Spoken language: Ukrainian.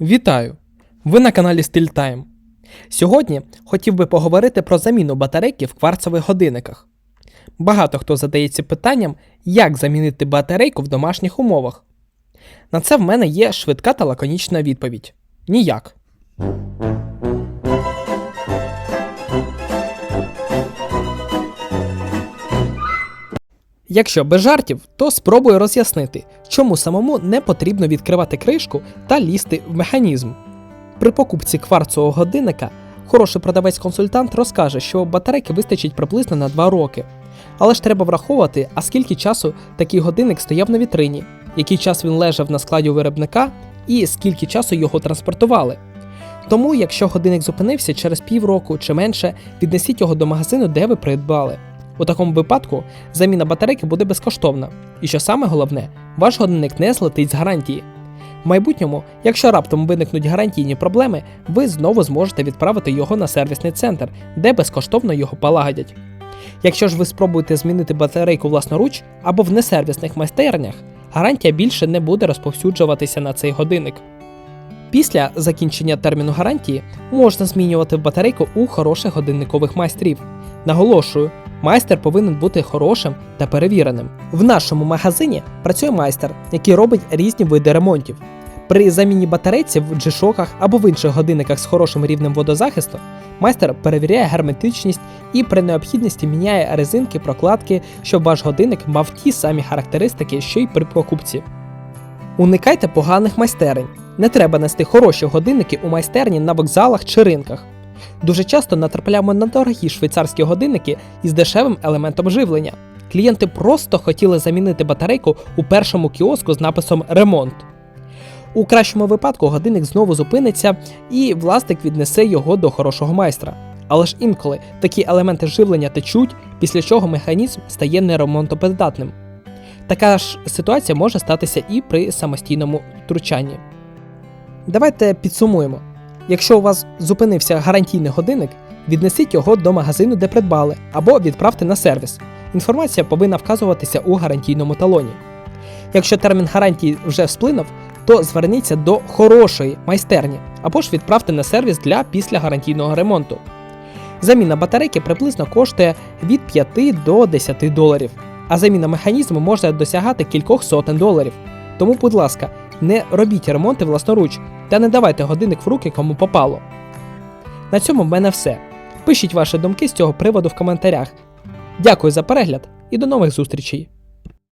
Вітаю! Ви на каналі StillTime. Сьогодні хотів би поговорити про заміну батарейки в кварцевих годинниках. Багато хто задається питанням, як замінити батарейку в домашніх умовах. На це в мене є швидка та лаконічна відповідь: ніяк. Якщо без жартів, то спробую роз'яснити, чому самому не потрібно відкривати кришку та лізти в механізм. При покупці кварцового годинника хороший продавець-консультант розкаже, що батарейки вистачить приблизно на 2 роки. Але ж треба враховувати, а скільки часу такий годинник стояв на вітрині, який час він лежав на складі виробника і скільки часу його транспортували. Тому, якщо годинник зупинився через півроку чи менше, віднесіть його до магазину, де ви придбали. У такому випадку заміна батарейки буде безкоштовна. І що саме головне, ваш годинник не злетить з гарантії. В майбутньому, якщо раптом виникнуть гарантійні проблеми, ви знову зможете відправити його на сервісний центр, де безкоштовно його полагодять. Якщо ж ви спробуєте змінити батарейку власноруч або в несервісних майстернях, гарантія більше не буде розповсюджуватися на цей годинник. Після закінчення терміну гарантії можна змінювати батарейку у хороших годинникових майстрів. Наголошую, майстер повинен бути хорошим та перевіреним. В нашому магазині працює майстер, який робить різні види ремонтів. При заміні батарейці в G-Shock або в інших годинниках з хорошим рівнем водозахисту майстер перевіряє герметичність і при необхідності міняє резинки, прокладки, щоб ваш годинник мав ті самі характеристики, що й при покупці. Уникайте поганих майстерень. Не треба нести хороші годинники у майстерні на вокзалах чи ринках. Дуже часто натрапляємо на дорогі швейцарські годинники із дешевим елементом живлення. Клієнти просто хотіли замінити батарейку у першому кіоску з написом Ремонт. У кращому випадку годинник знову зупиниться і власник віднесе його до хорошого майстра. Але ж інколи такі елементи живлення течуть, після чого механізм стає неремонтопридатним. Така ж ситуація може статися і при самостійному втручанні. Давайте підсумуємо. Якщо у вас зупинився гарантійний годинник, віднесіть його до магазину, де придбали, або відправте на сервіс. Інформація повинна вказуватися у гарантійному талоні. Якщо термін гарантії вже сплинув, то зверніться до хорошої майстерні або ж відправте на сервіс для післягарантійного ремонту. Заміна батарейки приблизно коштує від 5 до 10 доларів, а заміна механізму може досягати кількох сотень доларів. Тому, будь ласка, не робіть ремонти власноруч та не давайте годинник в руки кому попало. На цьому в мене все. Пишіть ваші думки з цього приводу в коментарях. Дякую за перегляд і до нових зустрічей!